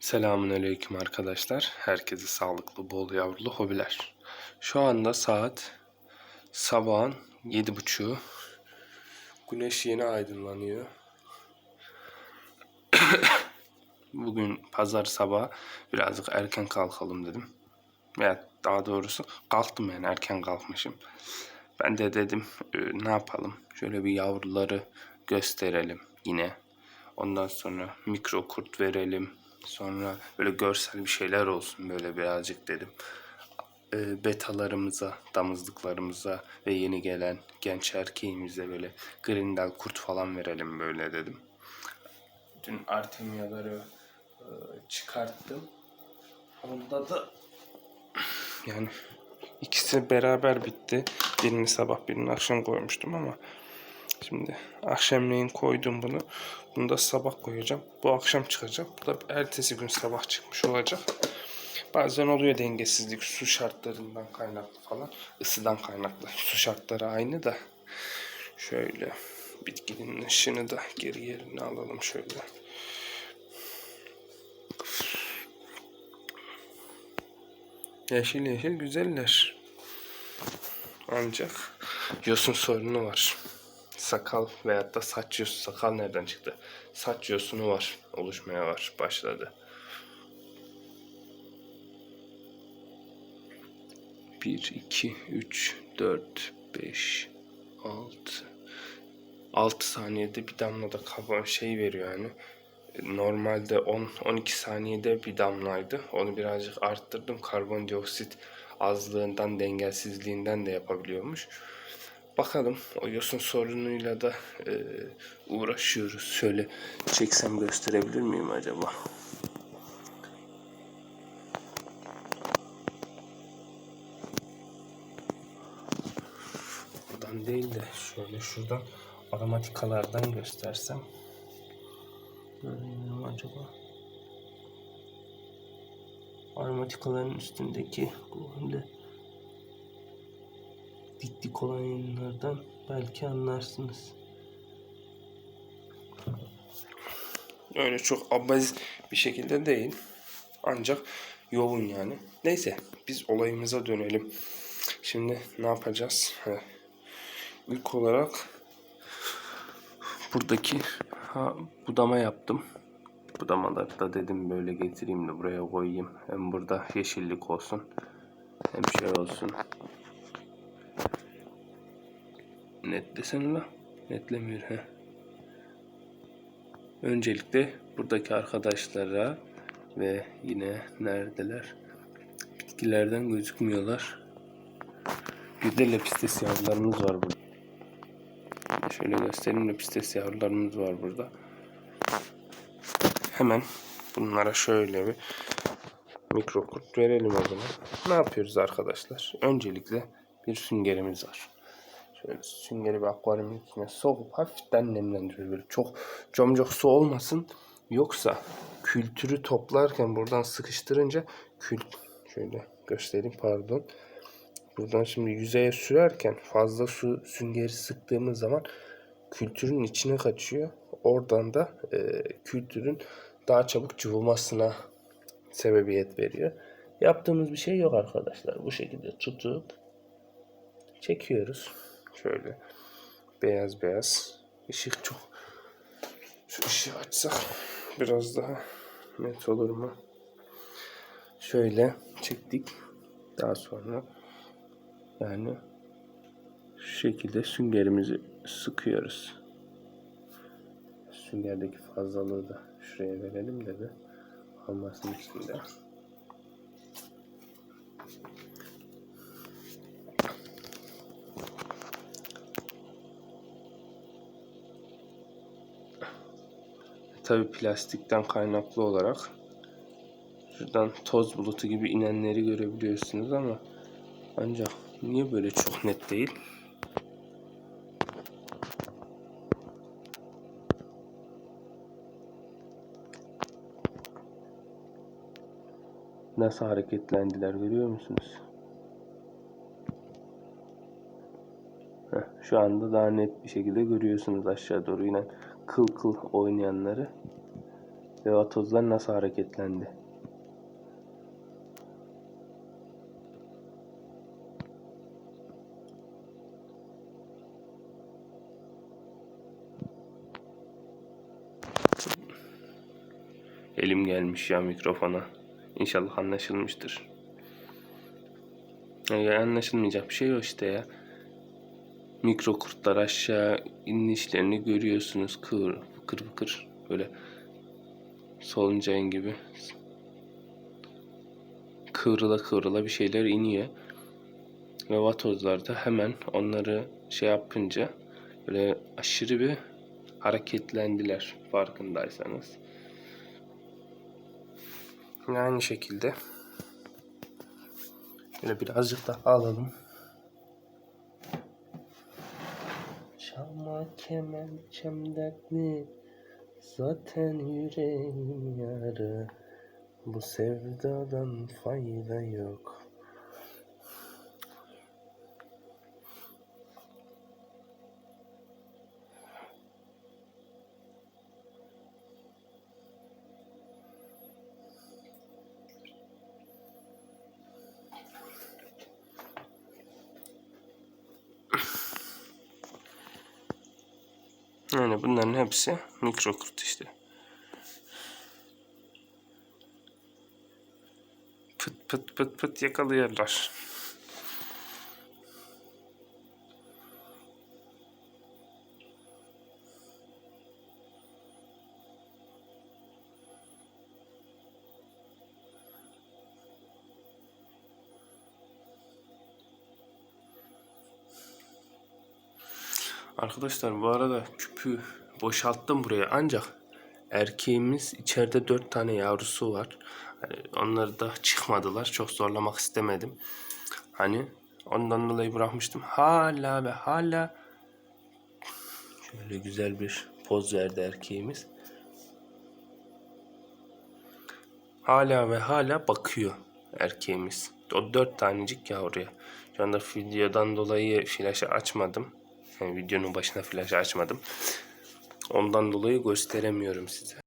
Selamun aleyküm arkadaşlar. Herkese sağlıklı, bol yavrulu hobiler. Şu anda saat sabahın yedi buçuğu. Güneş yeni aydınlanıyor. Bugün pazar sabah birazcık erken kalkalım dedim. Veya daha doğrusu kalktım yani erken kalkmışım. Ben de dedim e, ne yapalım? Şöyle bir yavruları gösterelim yine. Ondan sonra mikro kurt verelim. Sonra böyle görsel bir şeyler olsun böyle birazcık dedim. E, betalarımıza, damızlıklarımıza ve yeni gelen genç erkeğimize böyle grindel kurt falan verelim böyle dedim. Dün artemyaları e, çıkarttım. Onda da yani ikisi beraber bitti. Birini sabah birini akşam koymuştum ama şimdi akşamleyin koydum bunu. Bunu da sabah koyacağım. Bu akşam çıkacak. Bu da ertesi gün sabah çıkmış olacak. Bazen oluyor dengesizlik su şartlarından kaynaklı falan. ısıdan kaynaklı. Su şartları aynı da. Şöyle bitkinin ışını da geri yerine alalım şöyle. Yeşil yeşil güzeller. Ancak yosun sorunu var. Sakal veyahut da saç yosun. Sakal nereden çıktı? Saç yosunu var. Oluşmaya var. Başladı. Bir, iki, üç, dört, beş, altı. Altı saniyede bir damla da kaba şey veriyor yani. Normalde 10-12 saniyede bir damlaydı. Onu birazcık arttırdım. Karbondioksit azlığından, dengesizliğinden de yapabiliyormuş. Bakalım o yosun sorunuyla da e, uğraşıyoruz. Şöyle çeksem gösterebilir miyim acaba? Buradan değil de şöyle şuradan aromatikalardan göstersem. Görünüyor acaba? Aromatikaların üstündeki bu dik olan yayınlardan belki anlarsınız. Öyle çok abaz bir şekilde değil. Ancak yoğun yani. Neyse biz olayımıza dönelim. Şimdi ne yapacağız? He. İlk olarak buradaki ha, budama yaptım. Budamaları da dedim böyle getireyim de buraya koyayım. Hem burada yeşillik olsun. Hem şey olsun. Netlesene la. Netlemiyor he. Öncelikle buradaki arkadaşlara ve yine neredeler? Bitkilerden gözükmüyorlar. Bir de lepistes yavrularımız var burada. Şöyle göstereyim lepistes yavrularımız var burada. Hemen bunlara şöyle bir mikro kurt verelim o zaman. Ne yapıyoruz arkadaşlar? Öncelikle bir süngerimiz var. Şöyle süngeri bir akvaryumun içine sokup hafiften nemlendiriyoruz. Böyle çok comcok su olmasın. Yoksa kültürü toplarken buradan sıkıştırınca kült şöyle göstereyim pardon. Buradan şimdi yüzeye sürerken fazla su süngeri sıktığımız zaman kültürün içine kaçıyor. Oradan da e, kültürün daha çabuk cıvımasına sebebiyet veriyor. Yaptığımız bir şey yok arkadaşlar. Bu şekilde tutup çekiyoruz. Şöyle beyaz beyaz. Işık çok. Şu ışığı açsak biraz daha net olur mu? Şöyle çektik. Daha sonra yani şu şekilde süngerimizi sıkıyoruz. Süngerdeki fazlalığı da şuraya verelim de bir almasın içinde. Tabi plastikten kaynaklı olarak şuradan toz bulutu gibi inenleri görebiliyorsunuz ama ancak niye böyle çok net değil? Nasıl hareketlendiler görüyor musunuz? Heh, şu anda daha net bir şekilde görüyorsunuz aşağı doğru inen kıl kıl oynayanları. ve vatozlar nasıl hareketlendi. Elim gelmiş ya mikrofona. İnşallah anlaşılmıştır. Ya anlaşılmayacak bir şey yok işte ya. Mikro kurtlar aşağı inişlerini görüyorsunuz. Kıvır, fıkır fıkır. Böyle soluncayın gibi. Kıvrıla kıvrıla bir şeyler iniyor. Ve vatozlar da hemen onları şey yapınca böyle aşırı bir hareketlendiler farkındaysanız. Aynı şekilde Böyle birazcık daha alalım. Çalma kemençem dertli Zaten yüreğim yarı. Bu sevdadan fayda yok Yani bunların hepsi mikro kurt işte. Pıt pıt pıt pıt yakalıyorlar. Arkadaşlar bu arada küpü boşalttım buraya ancak erkeğimiz içeride dört tane yavrusu var. Hani onları da çıkmadılar. Çok zorlamak istemedim. Hani ondan dolayı bırakmıştım. Hala ve hala şöyle güzel bir poz verdi erkeğimiz. Hala ve hala bakıyor erkeğimiz. O dört tanecik yavruya. Şu anda videodan dolayı flaşı açmadım. Yani videonun başına flaşı açmadım. Ondan dolayı gösteremiyorum size.